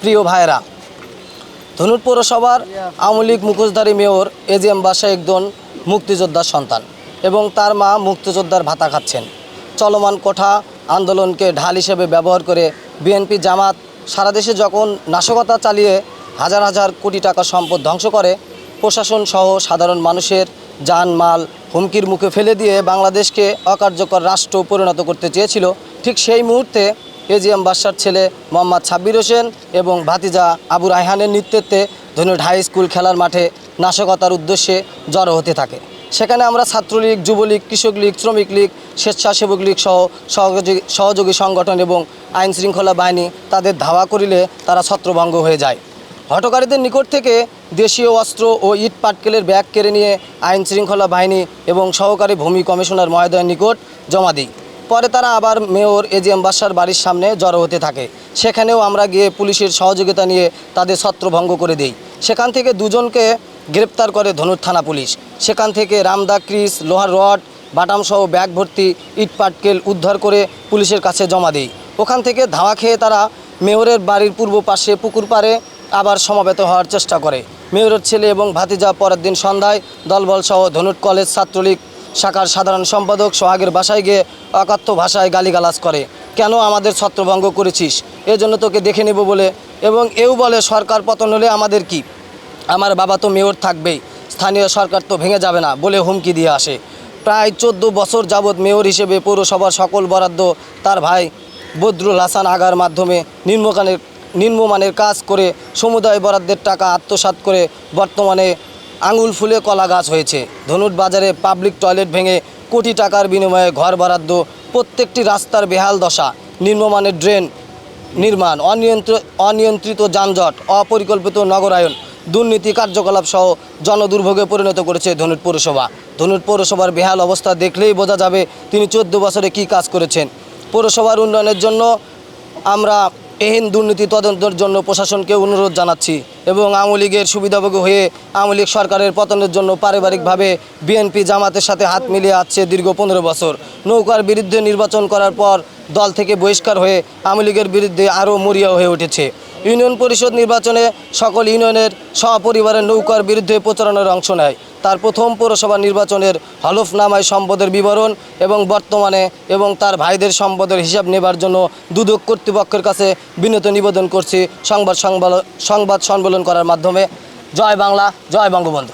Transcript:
প্রিয় ভাইরা ধনুট পৌরসভার আওয়ামী লীগ মুখোশধারী মেয়র এজিএম বাসা একজন মুক্তিযোদ্ধার সন্তান এবং তার মা মুক্তিযোদ্ধার ভাতা খাচ্ছেন। চলমান কোঠা আন্দোলনকে ঢাল হিসেবে ব্যবহার করে বিএনপি জামাত সারা দেশে যখন নাশকতা চালিয়ে হাজার হাজার কোটি টাকা সম্পদ ধ্বংস করে, প্রশাসন সহ সাধারণ মানুষের যান, মাল হুমকির মুখে ফেলে দিয়ে বাংলাদেশকে অকার্যকর রাষ্ট্র পরিণত করতে চেয়েছিল, ঠিক সেই মুহূর্তে এজিএম বাদশার ছেলে মোহাম্মদ সাব্বির হোসেন এবং ভাতিজা আবু রায়হানের নেতৃত্বে ধনুট হাই স্কুল খেলার মাঠে নাশকতার উদ্দেশ্যে জড়ো হতে থাকে। সেখানে আমরা ছাত্রলীগ, যুবলীগ কৃষক লীগ শ্রমিক লীগ, স্বেচ্ছাসেবক লীগ সহ সহযোগী সহযোগী সংগঠন এবং আইন শৃঙ্খলা বাহিনী তাদের ধাওয়া করিলে তারা ছত্রভঙ্গ হয়ে যায়। হটকারীদের নিকট থেকে দেশীয় অস্ত্র ও ইট পাটকেলের ব্যাগ কেড়ে নিয়ে আইন শৃঙ্খলা বাহিনী এবং সহকারী ভূমি কমিশনার মহোদয়ের নিকট জমা দিই। পরে তারা আবার মেয়র এ এজিএম বাসার বাড়ির সামনে জড়ো হতে থাকে। সেখানেও আমরা গিয়ে পুলিশের সহযোগিতা নিয়ে তাদের ছত্রভঙ্গ করে দিই। সেখান থেকে দুজনকে গ্রেপ্তার করে ধনুর থানা পুলিশ। সেখান থেকে রামদা ক্রিস, লোহার রড, বাটামসহ ব্যাগ ভর্তি, ইট পাটকেল উদ্ধার করে পুলিশের কাছে জমা দিই। ওখান থেকে ধাওয়া খেয়ে তারা মেয়রের বাড়ির পূর্ব পাশে পুকুর পাড়ে আবার সমাবেত হওয়ার চেষ্টা করে। মেয়রের ছেলে এবং ভাতিজা পরের দিন সন্ধ্যায় দলবলসহ ধনুট কলেজ ছাত্রলীগ শাখার সাধারণ সম্পাদক সোহাগের বাসায় গিয়ে অকাত্য ভাষায় গালিগালাজ করে। কেন আমাদের ছত্রভঙ্গ করেছিস? এজন্য তোকে দেখে নেব বলে। এবং এও বলে, সরকার পতন হলে আমাদের কি? আমার বাবা তো মেয়র থাকবেই। স্থানীয় সরকার তো ভেঙে যাবে না বলে হুমকি দিয়ে আসে। প্রায় চোদ্দ বছর যাবৎ মেয়র হিসেবে পৌরসভার সকল বরাদ্দ তার ভাই বদরুল হাসান আগার মাধ্যমে নিম্নমানের নিম্নমানের কাজ করে সমুদায় বরাদ্দের টাকা আত্মসাৎ করে বর্তমানে আঙুল ফুলে কলা গাছ হয়েছে। ধনুট বাজারে পাবলিক টয়লেট ভেঙে কোটি টাকার বিনিময়ে ঘর বরাদ্দ, প্রত্যেকটি রাস্তার বেহাল দশা, নিম্নমানের ড্রেন নির্মাণ অনিয়ন্ত্রিত অনিয়ন্ত্রিত যানজট, অপরিকল্পিত নগরায়ন, দুর্নীতি কার্যকলাপ সহ জনদুর্ভোগে পরিণত করেছে ধনুট পৌরসভা। ধনুট পৌরসভার বেহাল অবস্থা দেখলেই বোঝা যাবে তিনি চোদ্দ বছরে কি কাজ করেছেন। পৌরসভার উন্নয়নের জন্য আমরা এহীন দুর্নীতি তদন্তের জন্য প্রশাসনকে অনুরোধ জানাচ্ছি এবং আওয়ামী লীগের সুবিধাভোগী হয়ে আওয়ামী লীগ সরকারের পতনের জন্য পারিবারিকভাবে বিএনপি জামাতের সাথে হাত মিলিয়ে আসছে দীর্ঘ পনেরো বছর। নৌকার বিরুদ্ধে নির্বাচন করার পর দল থেকে বহিষ্কার হয়ে আওয়ামী লীগের বিরুদ্ধে আরও মরিয়া হয়ে উঠেছে। ইউনিয়ন পরিষদ নির্বাচনে সকল ইউনিয়নের সপরিবারের নৌকার বিরুদ্ধে প্রচারণার অংশ নেয়। তার প্রথম পৌরসভা নির্বাচনের হলফনামায় সম্পদের বিবরণ এবং বর্তমানে এবং তার ভাইদের সম্পদের হিসাব নেবার জন্য দুদক কর্তৃপক্ষের কাছে বিনত নিবেদন করছি সংবাদ সংবাদ সম্মেলন করার মাধ্যমে। জয় বাংলা, জয় বঙ্গবন্ধু।